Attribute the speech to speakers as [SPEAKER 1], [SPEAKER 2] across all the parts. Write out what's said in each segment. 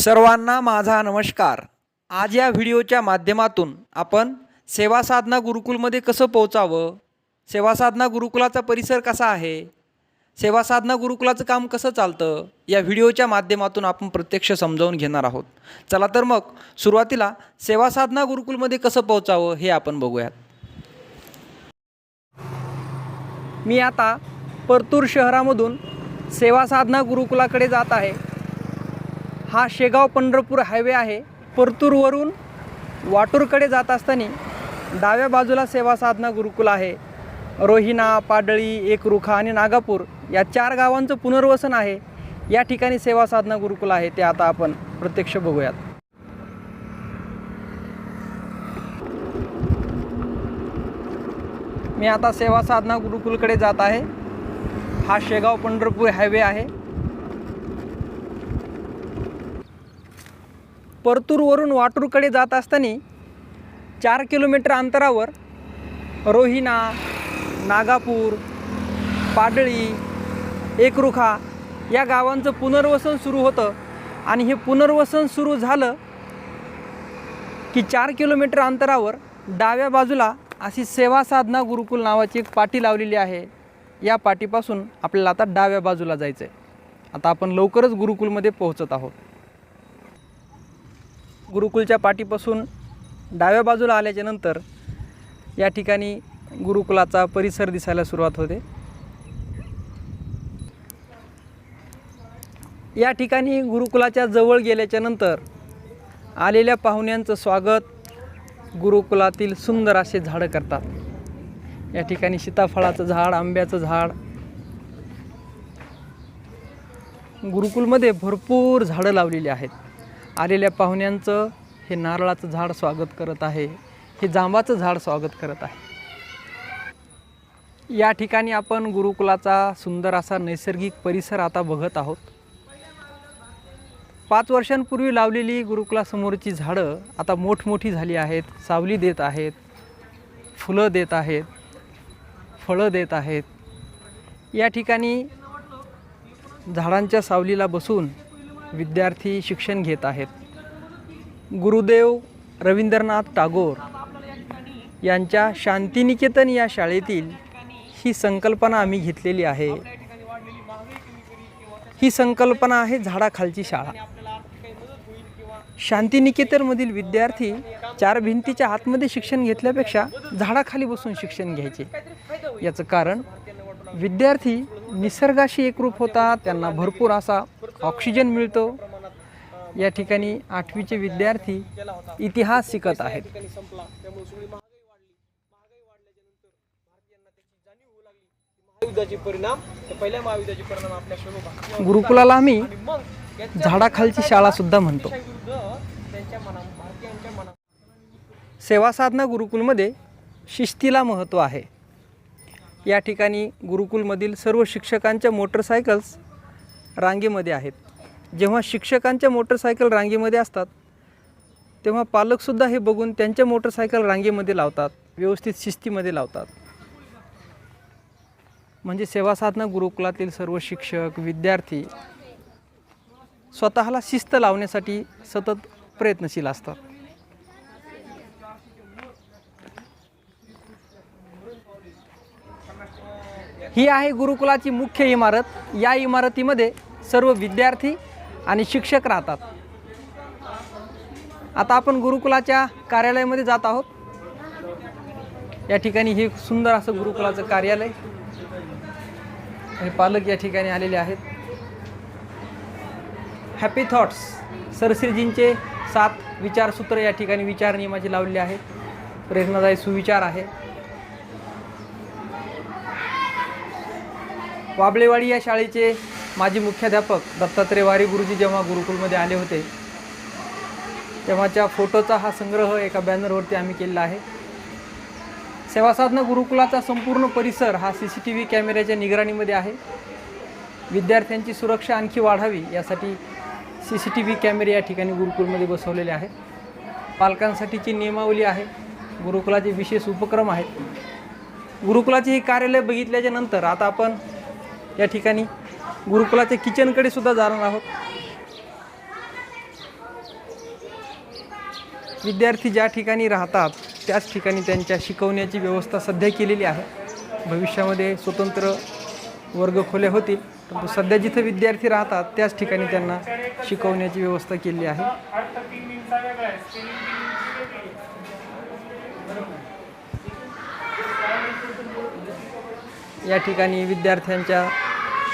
[SPEAKER 1] सर्वांना माझा नमस्कार. आज या व्हिडिओच्या माध्यमातून आपण सेवा साधना गुरुकुलमध्ये कसं पोहोचावं? सेवा साधना गुरुकुलाचा परिसर कसा आहे? सेवा साधना गुरुकुलाचं काम कसं चालतं? या व्हिडिओच्या माध्यमातून आपण प्रत्यक्ष समजावून घेणार आहोत. चला तर मग सुरुवातीला सेवा साधना गुरुकुलमध्ये कसं पोहोचावं हे आपण बघूयात. मी आता परतूर शहरामधून सेवा साधना गुरुकुलाकडे जात आहे. हा शेगाव पंढरपूर हायवे आहे. परतूरवरून वाटूरकडे जात असताना डाव्या बाजूला सेवा साधना गुरुकुल आहे. रोहिणा पाडळी एकरुखा आणि नागापूर या चार गावांचं पुनर्वसन आहे. या ठिकाणी सेवा साधना गुरुकुल आहे ते आता आपण प्रत्यक्ष बघूयात. मी आता सेवा साधना गुरुकुलकडे जात आहे. हा शेगाव पंढरपूर हायवे आहे. परतूरवरून वाटूरकडे जात असताना चार किलोमीटर अंतरावर रोहिणा नागापूर पाडळी एकरुखा या गावांचं पुनर्वसन सुरू होतं. आणि हे पुनर्वसन सुरू झालं की चार किलोमीटर अंतरावर डाव्या बाजूला अशी सेवा साधना गुरुकुल नावाची एक पाटी लावलेली आहे. या पाटीपासून आपल्याला आता डाव्या बाजूला जायचं आहे आता आपण लवकरच गुरुकुलमध्ये पोहोचत आहोत. गुरुकुलच्या पाठीपासून डाव्या बाजूला आल्याच्यानंतर या ठिकाणी गुरुकुलाचा परिसर दिसायला सुरुवात होते. या ठिकाणी गुरुकुलाच्या जवळ गेल्याच्यानंतर आलेल्या पाहुण्यांचं स्वागत गुरुकुलातील सुंदर असे झाडं करतात. या ठिकाणी सीताफळाचं झाड आंब्याचं झाड. गुरुकुलमध्ये भरपूर झाडं लावलेली आहेत. आलेल्या पाहुण्यांचं हे नारळाचं झाड स्वागत करत आहे. हे जांबाचं झाड स्वागत करत आहे. या ठिकाणी आपण गुरुकुलाचा सुंदर असा नैसर्गिक परिसर आता बघत आहोत. पाच वर्षांपूर्वी लावलेली गुरुकुलासमोरची झाडं आता मोठमोठी झाली आहेत. सावली देत आहेत. फुलं देत आहेत. फळं देत आहेत. या ठिकाणी झाडांच्या सावलीला बसून विद्यार्थी शिक्षण घेत आहेत. गुरुदेव रवींद्रनाथ टागोर यांच्या शांतिनिकेतन या शाळेतील ही संकल्पना आम्ही घेतलेली आहे. ही संकल्पना आहे झाडाखालची शाळा. शांतिनिकेतनमधील विद्यार्थी चार भिंतीच्या आतमध्ये शिक्षण घेतल्यापेक्षा झाडाखाली बसून शिक्षण घ्यायचे. याचं कारण विद्यार्थी निसर्गाशी एकरूप होतात त्यांना भरपूर असा ऑक्सिजन मिळतो. या ठिकाणी आठवीचे विद्यार्थी इतिहास शिकत आहेत. गुरुकुलाला आम्ही झाडाखालची शाळा सुद्धा म्हणतो. सेवा साधना गुरुकुलमध्ये शिस्तीला महत्त्व आहे. या ठिकाणी गुरुकुलमधील सर्व शिक्षकांच्या मोटरसायकल्स रांगेमध्ये आहेत. जेव्हा शिक्षकांच्या मोटरसायकल रांगेमध्ये असतात तेव्हा पालकसुद्धा हे बघून त्यांच्या मोटरसायकल रांगेमध्ये लावतात व्यवस्थित शिस्तीमध्ये लावतात. म्हणजे सेवा साधना गुरुकुलातील सर्व शिक्षक विद्यार्थी स्वतःला शिस्त लावण्यासाठी सतत प्रयत्नशील असतात. ही आहे गुरुकुलाची मुख्य इमारत. या इमारतीमध्ये सर्व विद्यार्थी आणि शिक्षक राहतात. आता आपण गुरुकुलाच्या कार्यालयामध्ये जात आहोत. या ठिकाणी हे सुंदर असं गुरुकुलाचं कार्यालय आणि पालक या ठिकाणी आलेले आहेत. हॅपी थॉट्स सरश्रीजींचे सात विचारसूत्र या ठिकाणी विचार नियमाचे लावलेले आहेत प्रेरणादायी सुविचार आहे. वाबळेवाडी या शाळेचे माजी मुख्याध्यापक दत्तात्रय वारी गुरुजी जेव्हा गुरुकुलमध्ये आले होते तेव्हाच्या फोटोचा हा संग्रह एका बॅनरवरती आम्ही केलेला आहे. सेवासाधना गुरुकुलाचा संपूर्ण परिसर हा सी सी टी व्ही कॅमेऱ्याच्या निगराणीमध्ये आहे. विद्यार्थ्यांची सुरक्षा आणखी वाढावी यासाठी सी सी टी व्ही कॅमेरे या ठिकाणी गुरुकुलमध्ये बसवलेले आहेत. पालकांसाठीची नियमावली आहे. गुरुकुलाचे विशेष उपक्रम आहेत. गुरुकुलाचे हे कार्यालय बघितल्याच्या नंतर आता आपण या ठिकाणी गुरुकुलाच्या किचनकडे सुद्धा जाणार आहोत. विद्यार्थी ज्या ठिकाणी राहतात त्याच ठिकाणी त्यांच्या शिकवण्याची व्यवस्था सध्या केलेली आहे. भविष्यामध्ये स्वतंत्र वर्गखोल्या होतील परंतु सध्या जिथं विद्यार्थी राहतात त्याच ठिकाणी त्यांना शिकवण्याची व्यवस्था केली आहे. या ठिकाणी विद्यार्थ्यांच्या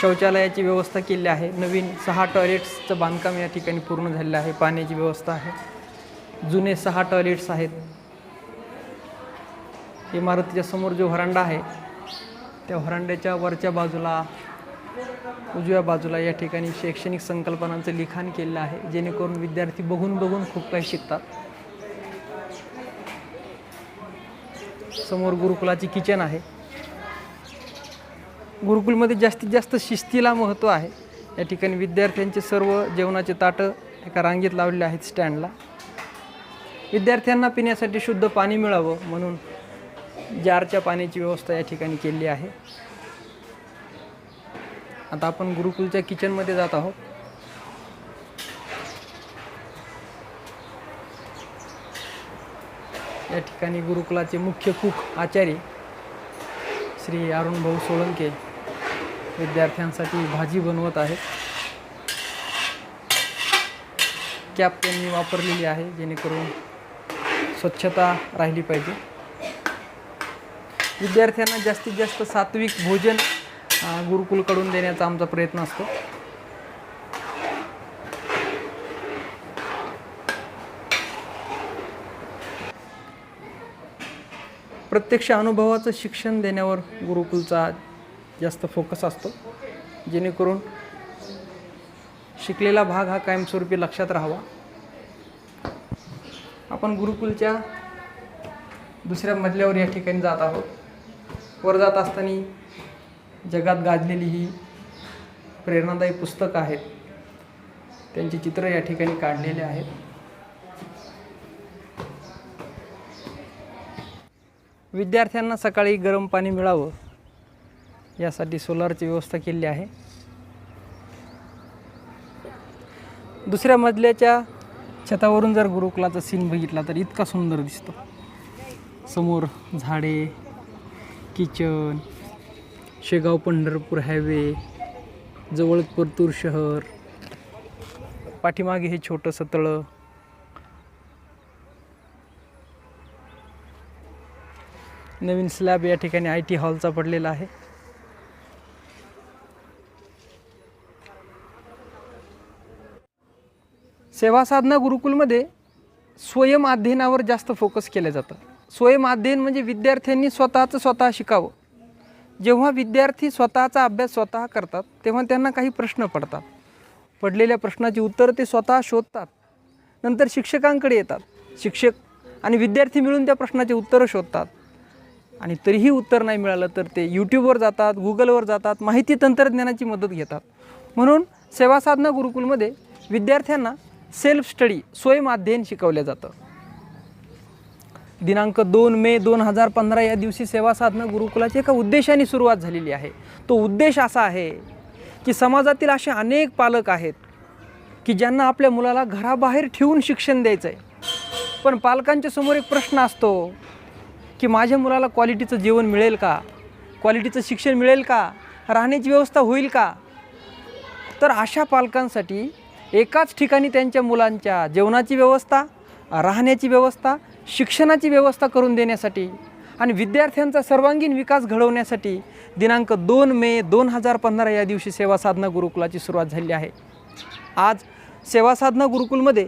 [SPEAKER 1] शौचालयाची व्यवस्था केली आहे. नवीन सहा टॉयलेट्सचं बांधकाम या ठिकाणी पूर्ण झालेलं आहे. पाण्याची व्यवस्था आहे. जुने सहा टॉयलेट्स आहेत. इमारतीच्या समोर जो व्हरांडा आहे त्या व्हरांड्याच्या वरच्या बाजूला उजव्या बाजूला या ठिकाणी शैक्षणिक संकल्पनांचं लिखाण केलेलं आहे. जेणेकरून विद्यार्थी बघून बघून खूप काही शिकतात. समोर गुरुकुलाची किचन आहे. गुरुकुलमध्ये जास्तीत जास्त शिस्तीला महत्त्व आहे. या ठिकाणी विद्यार्थ्यांचे सर्व जेवणाचे ताटं एका रांगेत लावलेले आहेत स्टँडला. विद्यार्थ्यांना पिण्यासाठी शुद्ध पाणी मिळावं म्हणून जारच्या पाण्याची व्यवस्था या ठिकाणी केली आहे. आता आपण गुरुकुलच्या किचनमध्ये जात आहोत. या ठिकाणी गुरुकुलाचे मुख्य कुक आचार्य श्री अरुण भाऊ सोळंके विद्यार्थ्यांसाठी भाजी बनवत आहेत कॅप त्यांनी वापरलेली आहे जेणेकरून स्वच्छता राहिली पाहिजे. विद्यार्थ्यांना जास्तीत जास्त सात्विक भोजन गुरुकुलकडून देण्याचा आमचा प्रयत्न असतो. प्रत्यक्ष अनुभवाचं शिक्षण देण्यावर गुरुकुलचा जास्त फोकस असतो. जेणेकरून शिकलेला भाग हा कायमस्वरूपी लक्षात राहावा. आपण गुरुकुलच्या दुसऱ्या मजल्यावर या ठिकाणी जात आहोत. वर जात असताना जगात गाजलेली ही प्रेरणादायी पुस्तकं आहेत. त्यांची चित्र या ठिकाणी काढलेले आहेत. विद्यार्थ्यांना सकाळी गरम पाणी मिळावं. यासाठी सोलारची व्यवस्था केली आहे. दुसऱ्या मजल्याच्या छतावरून जर गुरुकुलाचा सीन बघितला तर इतका सुंदर दिसतो. समोर झाडे किचन शेगाव पंढरपूर हायवे जवळ परतूर शहर पाठीमागे हे छोटंसं तळं. नवीन स्लॅब या ठिकाणी आय टी हॉलचा पडलेला आहे. सेवा साधना गुरुकुलमध्ये स्वयं अध्ययनावर जास्त फोकस केलं जातं स्वयं अध्ययन म्हणजे विद्यार्थ्यांनी स्वतःचं स्वतः शिकावं. जेव्हा विद्यार्थी स्वतःचा अभ्यास स्वतः करतात तेव्हा त्यांना काही प्रश्न पडतात. पडलेल्या प्रश्नाची उत्तरं ते स्वतः शोधतात. नंतर शिक्षकांकडे येतात. शिक्षक आणि विद्यार्थी मिळून त्या प्रश्नाचे उत्तरं शोधतात. आणि तरीही उत्तर नाही मिळालं तर ते यूट्यूबवर जातात गुगलवर जातात माहिती तंत्रज्ञानाची मदत घेतात. म्हणून सेवा साधना गुरुकुलमध्ये विद्यार्थ्यांना सेल्फ स्टडी स्वयं अध्ययन शिकवलं जातं. दिनांक दोन मे दोन हजार पंधरा या दिवशी सेवा साधना गुरुकुलाची एका उद्देशाने सुरुवात झालेली आहे. तो उद्देश असा आहे की समाजातील असे अनेक पालक आहेत की ज्यांना आपल्या मुलाला घराबाहेर ठेवून शिक्षण द्यायचं आहे पण पालकांच्या समोर एक प्रश्न असतो की माझ्या मुलाला क्वालिटीचं जेवण मिळेल का? क्वालिटीचं शिक्षण मिळेल का? राहण्याची व्यवस्था होईल का? तर अशा पालकांसाठी एकाच ठिकाणी त्यांच्या मुलांच्या जेवणाची व्यवस्था राहण्याची व्यवस्था शिक्षणाची व्यवस्था करून देण्यासाठी आणि विद्यार्थ्यांचा सर्वांगीण विकास घडवण्यासाठी दिनांक दोन मे दोन हजार पंधरा या दिवशी सेवा साधना गुरुकुलाची सुरुवात झाली आहे. आज सेवा साधना गुरुकुलमध्ये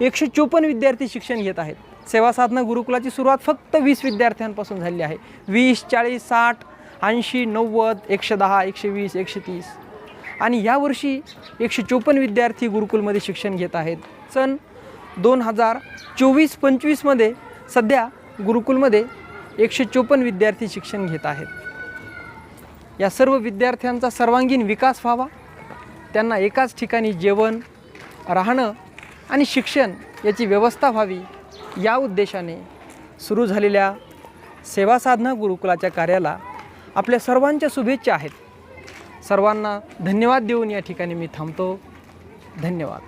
[SPEAKER 1] एकशे चोपन्न विद्यार्थी शिक्षण घेत आहेत. सेवा साधना गुरुकुलाची सुरुवात फक्त वीस विद्यार्थ्यांपासून झाली आहे. वीस चाळीस साठ ऐंशी नव्वद एकशे दहा एकशे वीस एकशे तीस. आणि यावर्षी एकशे चोपन्न विद्यार्थी गुरुकुलमध्ये शिक्षण घेत आहेत. सन दोन हजार चोवीस पंचवीसमध्ये सध्या गुरुकुलमध्ये एकशे चोपन्न विद्यार्थी शिक्षण घेत आहेत. या सर्व विद्यार्थ्यांचा सर्वांगीण विकास व्हावा. त्यांना एकाच ठिकाणी जेवण राहणं आणि शिक्षण याची व्यवस्था व्हावी या उद्देशाने सुरू झालेल्या सेवासाधना गुरुकुलाच्या कार्याला आपल्या सर्वांच्या शुभेच्छा आहेत. सर्वांना धन्यवाद देऊन या ठिकाणी मी थांबतो. धन्यवाद.